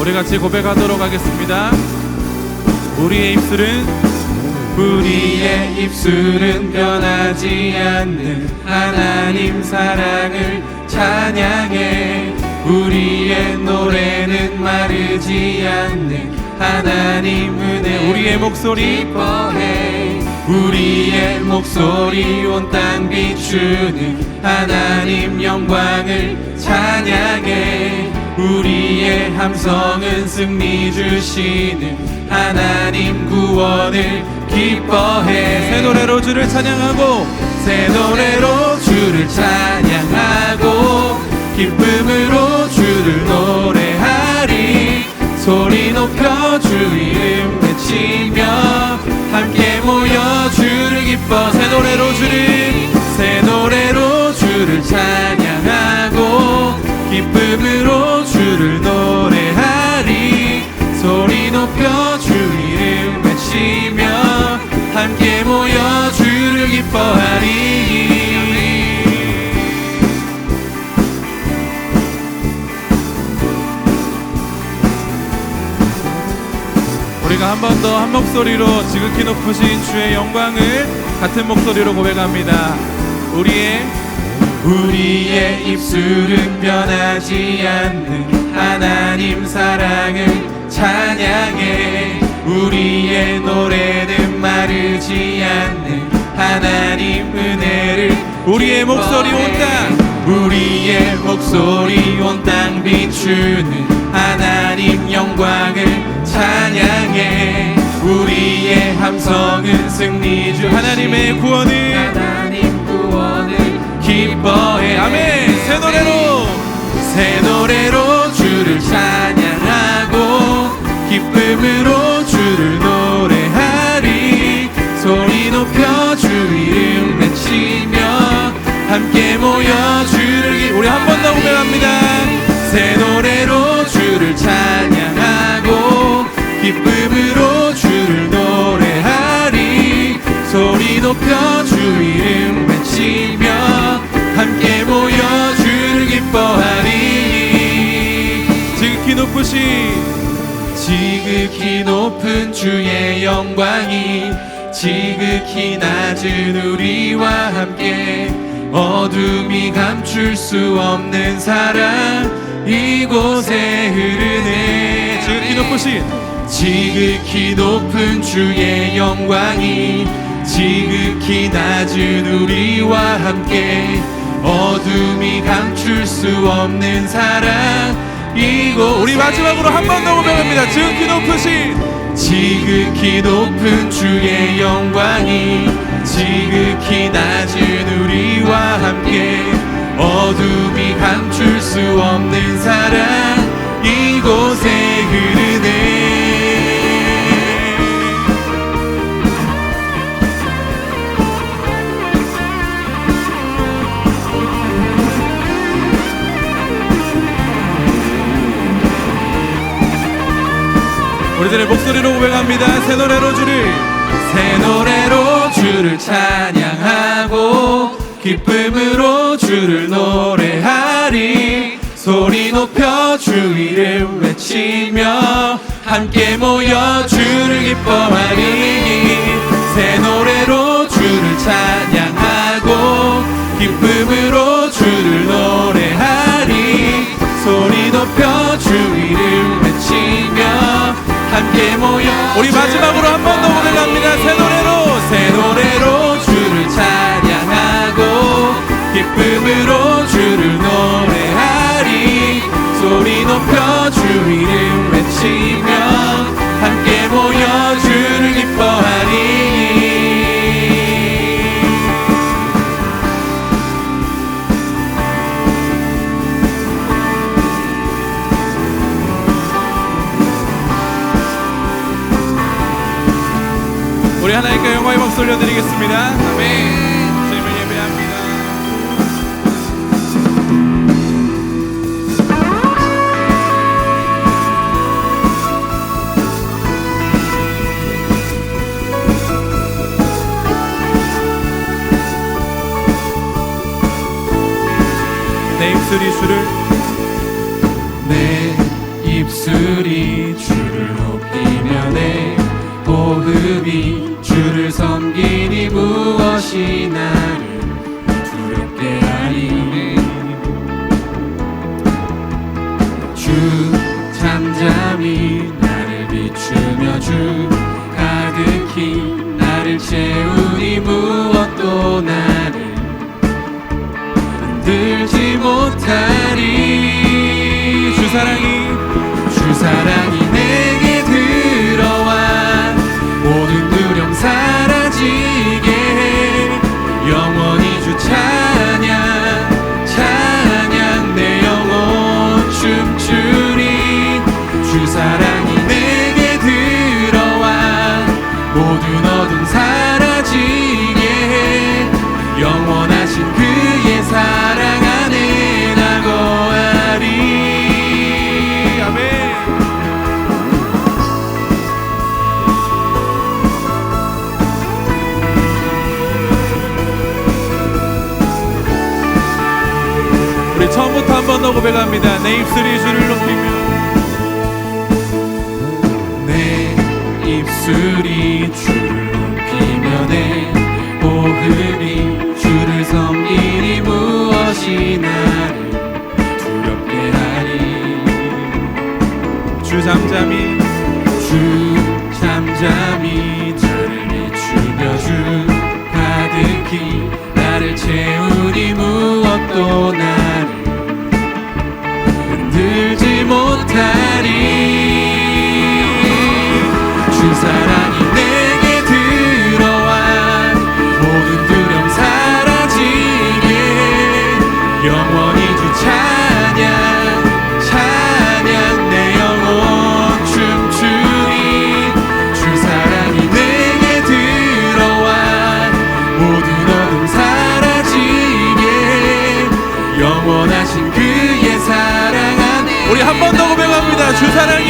우리 같이 고백하도록 하겠습니다. 우리의 입술은 우리의 입술은 변하지 않는 하나님 사랑을 찬양해. 우리의 노래는 마르지 않는 하나님 은혜 우리의 목소리 기뻐해. 우리의 목소리 온 땅 비추는 하나님 영광을 찬양해 우리의 함성은 승리 주시는 하나님 구원을 기뻐해. 새 노래로 주를 찬양하고 새 노래로 주를 찬양하고 기쁨으로 주를 노래하리. 소리 높여 주 이름 외치며 함께 모여 주를 기뻐. 새 노래로 주를 새 노래로 주를 찬양하고 기쁨으로 더한 목소리로 지극히 높으신 주의 영광을 같은 목소리로 고백합니다. 우리의 우리의 입술은 변하지 않는 하나님 사랑을 찬양해 우리의 노래는 마르지 않는 하나님 은혜를 우리의 목소리 온 땅 우리의 목소리 온 땅 비추는 하나님 영광을 찬양해 우리의 함성은 승리 주 하나님의 구원을 하나님 구원을 기뻐해. 아멘. 새 노래로. 새 노래 높여 주 이름 외치며 함께 모여 주를 기뻐하리. 지극히 높으신 지극히 높은 주의 영광이 지극히 낮은 우리와 함께 어둠이 감출 수 없는 사랑 이곳에 흐르네. 지극히 높으신 지극히 높은 주의 영광이 지극히 낮은 우리와 함께 어둠이 감출 수 없는 사랑. 이곳 우리 마지막으로 한 번 더 고백합니다. 지극히 높으신. 지극히 높은 주의 영광이 지극히 낮은 우리와 함께 어둠이 감출 수 없는 사랑. 이곳에 흐르네 우리들의 목소리로 고백합니다. 새 노래로 주를. 새 노래로 주를 찬양하고 기쁨으로 주를 노래하리. 소리 높여 주 이름 외치며 함께 모여 주를 기뻐하리. 새 노래로 주를 찬양하고 기쁨으로 주를 노래 마 우리 하나님께 영광의 박수 올려드리겠습니다. 아멘. 주님을 예배합니다. 내 입술이 주를 내 입술이 주를 높이며 내 호흡이 주를 섬기니 무엇이 나를 두렵게 하리 주 잠잠히 나를 비추며 주 가득히 나를 채우니 무엇도 나를 흔들지 못하 입술이 주를 높이며 내 입술이 주를 높이며 내 호흡이 주를 섬기니 무엇이 나를 두렵게 하리. 주 잠잠히 주 잠잠히 영원히 주 찬양 찬양 내 영혼 춤추리 주 사랑이 내게 들어와 모든 어둠 사라지게 영원하신 그의 사랑 안에 우리 한 번 더 고백합니다. 주 사랑이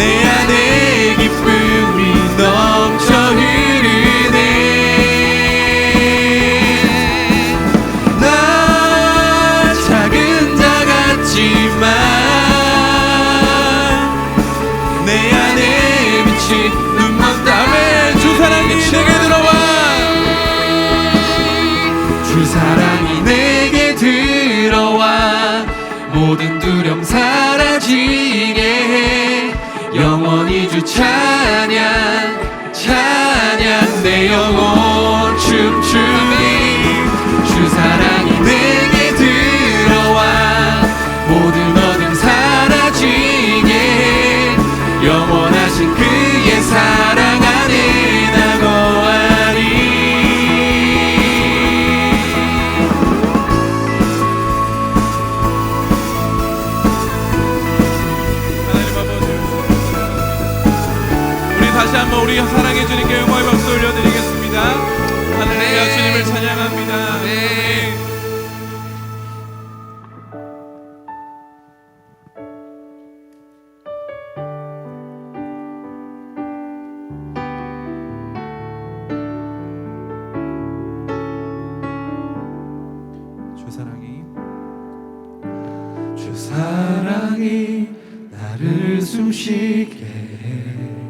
내 안에 기쁨이 넘쳐 흐르네. 나 작은 자 같지만 내 안에 빛이 눈먼 땀에 주 사랑이 내게 들어와. 주 사랑이 내게 들어와. 모든 두려움 사라지게 해 영원히 주 찬양 찬양 내 영혼 춤추니 주 사랑 우리 사랑해 주님께 영광의 박수 올려드리겠습니다. 할렐루야 아멘. 주님을 찬양합니다. 아멘. 주 사랑이 주 사랑이 나를 숨쉬게 해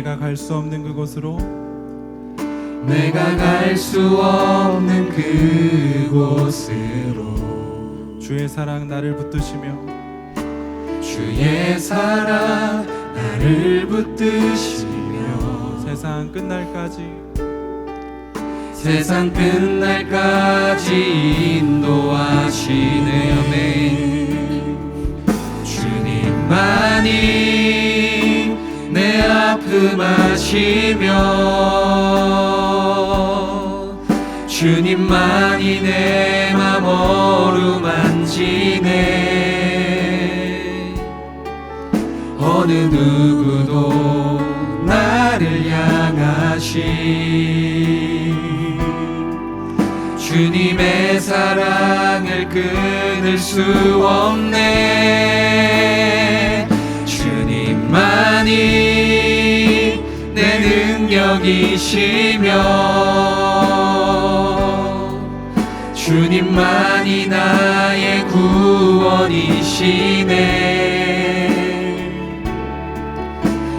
내가 갈 수 없는 그곳으로? 내가 갈 수 없는 그곳으로. 주의 사랑 나를 붙드시며. 주의 사랑 나를 붙드시며. 세상 끝날까지? 세상 끝날까지 아시며 주님만이 내 맘 어루만지네 어느 누구도 나를 향하시 주님의 사랑을 끊을 수 없네. 주님만이 내 능력이시며 주님만이 나의 구원이시네.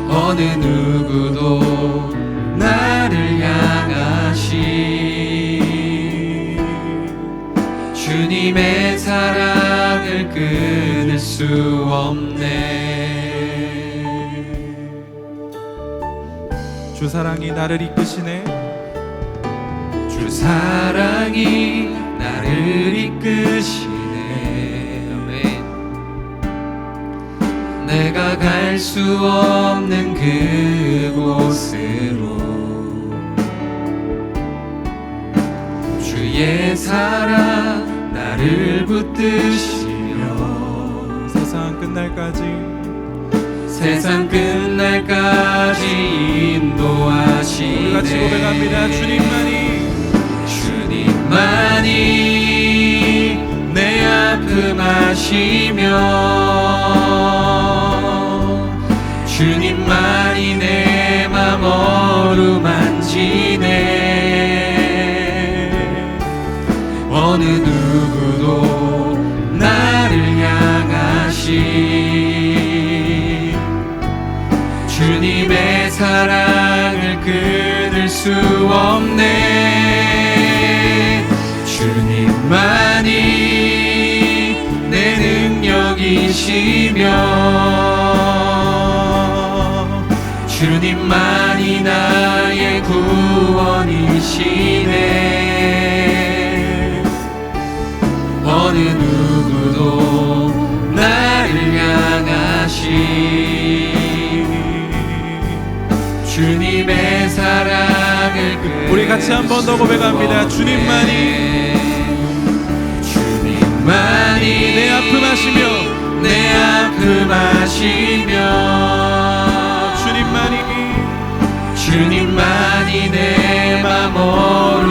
어느 누구도 나를 향하시 주님의 사랑을 끊을 수 없네 주 사랑이 나를 이끄시네 주 사랑이 나를 이끄시네 아멘. 내가 갈 수 없는 그곳으로 주의 사랑 나를 붙드시며 세상 끝날까지 세상 끝날까지 인도하시네. 우리 같이 고백합니다. 주님만이. 주님만이 내 아픔 아시며 주님만이 내 맘 어루만지네. 어느 누구도 나를 향하시 사랑을 끊을 수 없네. 주님만이 내 능력이시며 주님만이 나의 구원이시네 같이 한 번 더 고백합니다. 주님만이. 주님만이. 내 아픔 아시며. 내 아픔 아시며. 주님만이. 주님만이 내맘어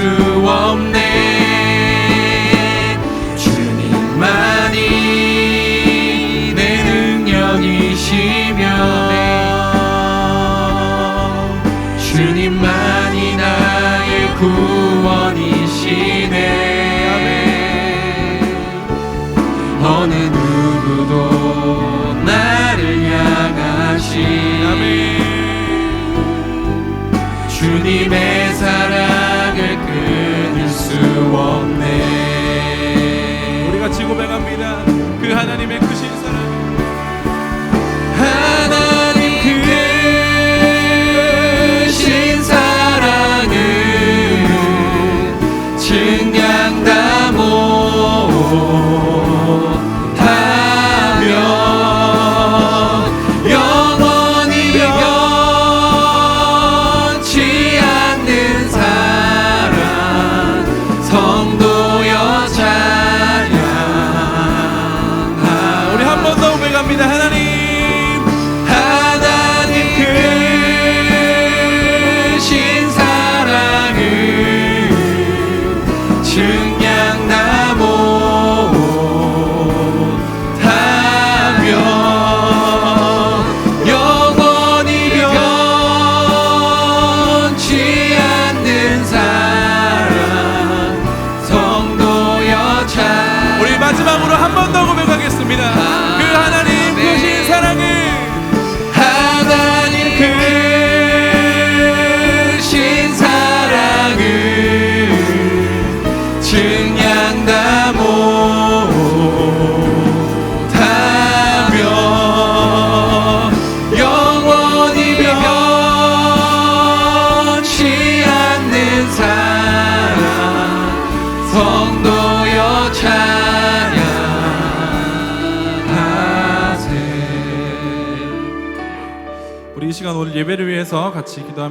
수 없네. 주님만이 내 능력이시며 주님만이 나의 구원이시네. 어느 누구도 나를 향하시. 주님의 끊을 수 예배를 위해서 같이 기도합니다.